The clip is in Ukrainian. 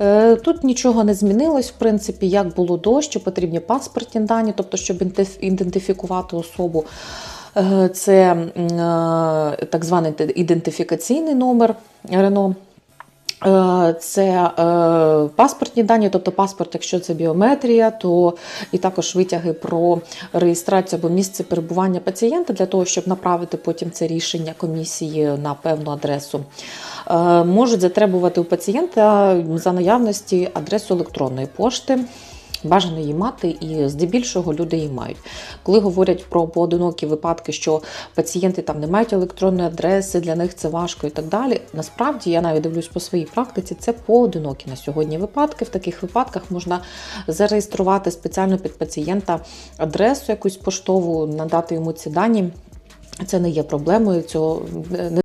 Е, Тут нічого не змінилось, в принципі, як було до, що потрібні паспортні дані, тобто, щоб ідентифікувати особу. Е, Це е, так званий ідентифікаційний номер Рено. Це паспортні дані, тобто паспорт, якщо це біометрія, то і також витяги про реєстрацію або місце перебування пацієнта для того, щоб направити потім це рішення комісії на певну адресу. Е, Можуть затребувати у пацієнта за наявності адресу електронної пошти. Бажано її мати, і здебільшого люди її мають. Коли говорять про поодинокі випадки, що пацієнти там не мають електронної адреси, для них це важко і так далі. Насправді я навіть дивлюсь по своїй практиці, це поодинокі на сьогодні випадки. В таких випадках можна зареєструвати спеціально під пацієнта адресу якусь поштову, надати йому ці дані. Це не є проблемою. Цього не